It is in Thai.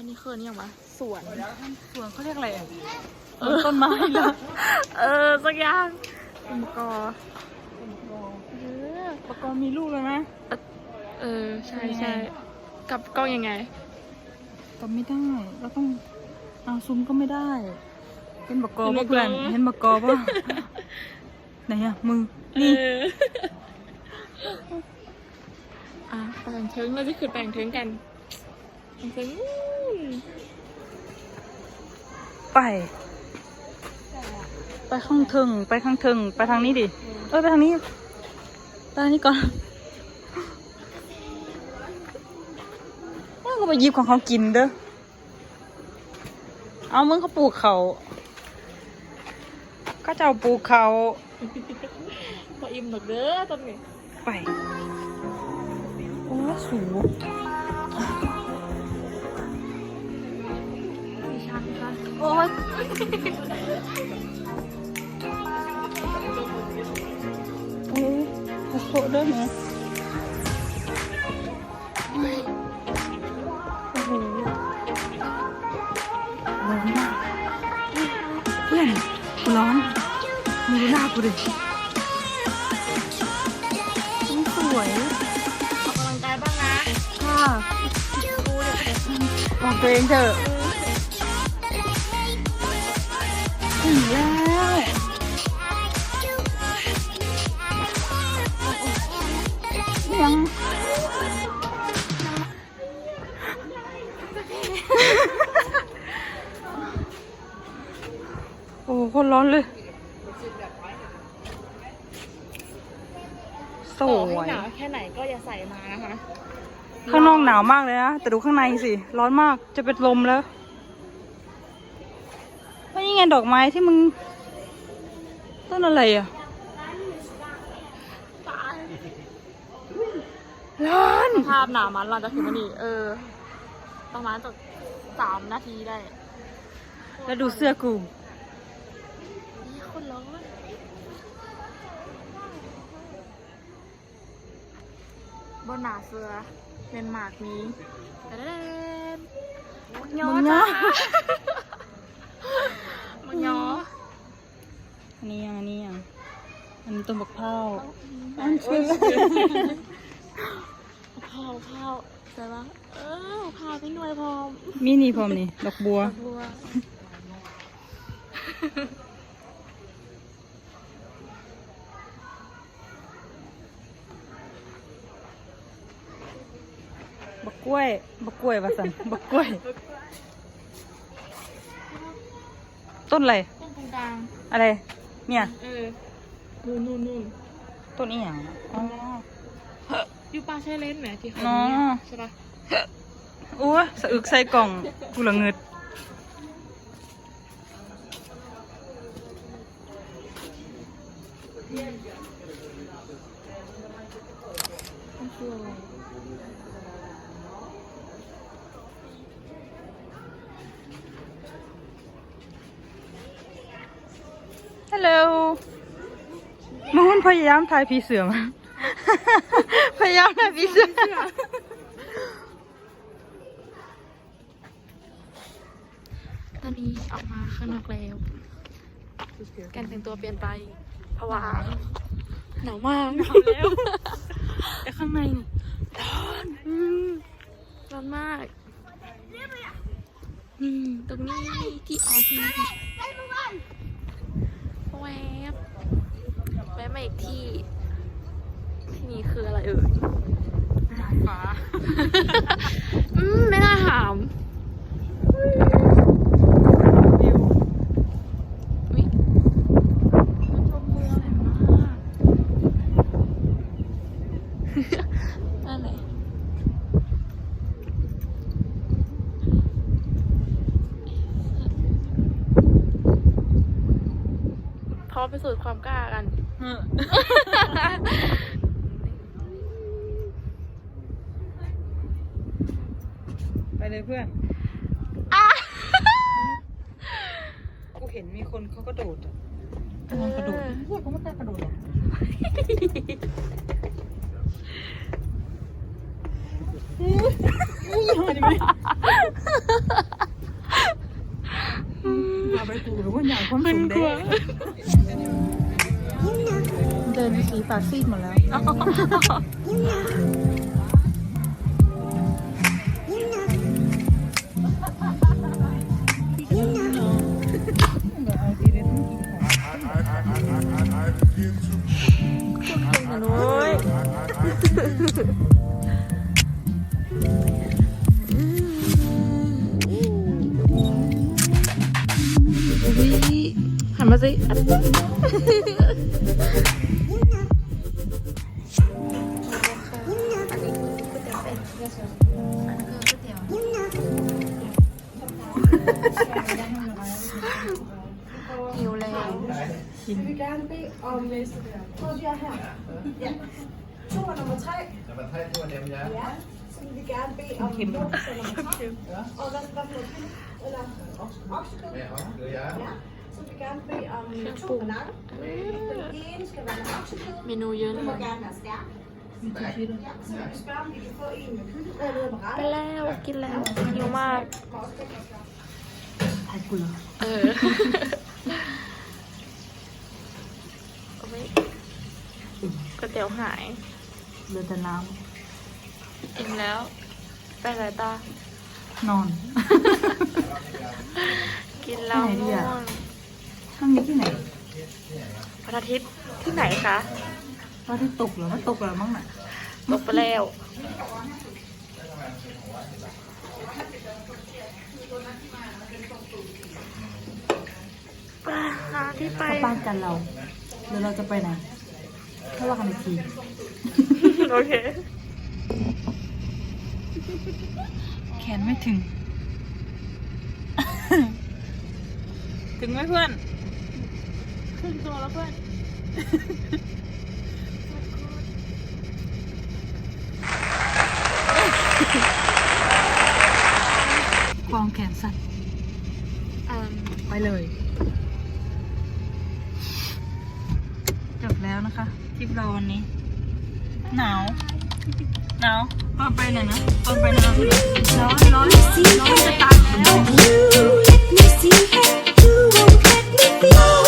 อันนี้คืออนนี่ยังวะสวนสวนเขาเรียกอะไรอะเออต้นไม้เหรอเออสักอย่างต้นกอเออปะกอบมีลูกเลยไหมเออใช่ใช่กลับกล้องยังไงกอบไม่ได้เราต้องเอาซุ้มก็ไม่ได้เห็นปะกอบเห็นป่ะปะกอเพื่อนเห็นปะกอบป่ะไหนอะมือนี่เอออะแปลงเทิงเราจะคือแปลงเทิงกันแปลงเทิงอู้ ไป ไปข้างถึงไปข้างถึงไปทางนี้ดิ เออไปทางนี้ไปทางนี้ก่อนว่าก็ไปหยิบของเขากินเด้อ เอามึงเขาปลูกเขาก็จะเอาปลูกเขาพออิ่มหนกเด้อตอนนี้ ไป โอ้สูง โอ้ขอโทษด้วยนะโอ้โหร้อนมากเพื่อนกูร้อนมึงดูหน้ากูดิมันสวยออกกำลังกายบ้างนะค่ะกูเดี๋ยวไปเดี๋ยวบอกตัวเองเถอะ ถึงแล้ว ยังโอ้โหคนร้อนเลย สต่อให้วย หนาวแค่ไหนก็อย่าใส่มานะคะ ข้างนอกหนาวมากเลยนะ แต่ดูข้างในสิ ร้อนมากจะเป็นลมแล้ว ว่านี่ไงดอกไม้ที่มึง ต้นอะไรอะตายร้อนภาพหนามันหลังจากถึงวันนี้ เออ ประมาณจากสามนาทีได้ แล้วดูเสื้อกูนี่คนร้อนบนหนาเสือเดนมาร์กมีแต่เดนมักยอมึงเนาะ มักยอ อันนี้ยังอันนี้ยังอันนี้ต้นบักเผาอันชื่อพาวพาวใช่ปะเออพาวพี่หน่วยพร้อมมีนี่พร้อมนี่ดอกบัว บัวบักกล้วยบักกล้วยวะสันบักกล้วย ต้นอะไร ต้นตรงกลางอะไร เนี่ยเออนู่นนู่นนู่นต้นนี้อย่างอ๋ออยู่ป่าชายเลนไหมที่เขาอ๋อเนี่ยใช่ปะโอ้ยสะอึกใส่กล่องกูละเงิดมันคืออะไร ฮัลโหลมาหุ้น พยายามถ่ายผีเสือมา พยายามถ่ายผีเสือ ตอนนี้ออกมาข้างนอกแล้วการแต่งตัวเปลี่ยนไปเพราะว่าหนาวมากหนาวแล้ว แต่ข้างในนี่อืมร้อนมาก นี่ ตรงนี้ที่ออฟฟิศแวบแวบมาอีกที่ ที่นี่คืออะไรเอ่ยฟ้า อืมไม่น่าถามวิวอุ๊ยมันชมเมืองแหลมมากอันไหนพร้อมไปสูจน์ความกล้ากันเออ ไปเลยเพื่อน กูเห็นมีคนเขากระโดดอะกำลังกระโดดเออเพื่อนเขาไม่กล้ากระโดดหรอกไปกูหรือว่าอยากความมันสูงก ลัวเดินสีปากซีดหมดแล้วโอ้ยหั Og vi læste det her. Og vi her. Ja. To nummer tre. Nummer tre, det var dem, ja. Ja, så vil vi gerne bede om kæmpe. nummer tre. Ja. Og hvad skal der få Eller oksekød? Ja, oksekød, ja. ja. Så vil vi gerne bede om to bananer. Den ene skal være med oksekød. Men nu hjælper. Den må gerne være stærk. Ja, så vi spørger, om vi kan få en med kylling. Blau, gilau, gilau, gilau, gilau, gilau, gilau, gilau, gilau, gilau, gilau, gilau, gilau, gilau, gilau, gilau, ก๋วยเตี๋ยวหายเหลือแต่น้อิ่มแล้ว ไปไหนตาำนอน กินแล้วไปไหนดีง่วอะ งห้องนี้ที่ไหนพระอาทิตย์ที่ไหนคะว่าที่ตกเหรอว่าตกเหรอมั้งน่ะตกไปแล้ว ไปหาที่ไป เข้าบ้านกันเราหรือเราจะไปไหน ถ้าว่ากันอีกทีโอเค แขนไม่ถึง ถึงไหมเพื่อนขึ้นตัวแล้วเพื่อนความแขนสั้นอืมไปเลย จบแล้ว นะคะทริปเราวันนี้ หนาว หนาวตอนไปไหนนะตอนไปไหนนะร้อนร้อนร้อนจะตายแล้ว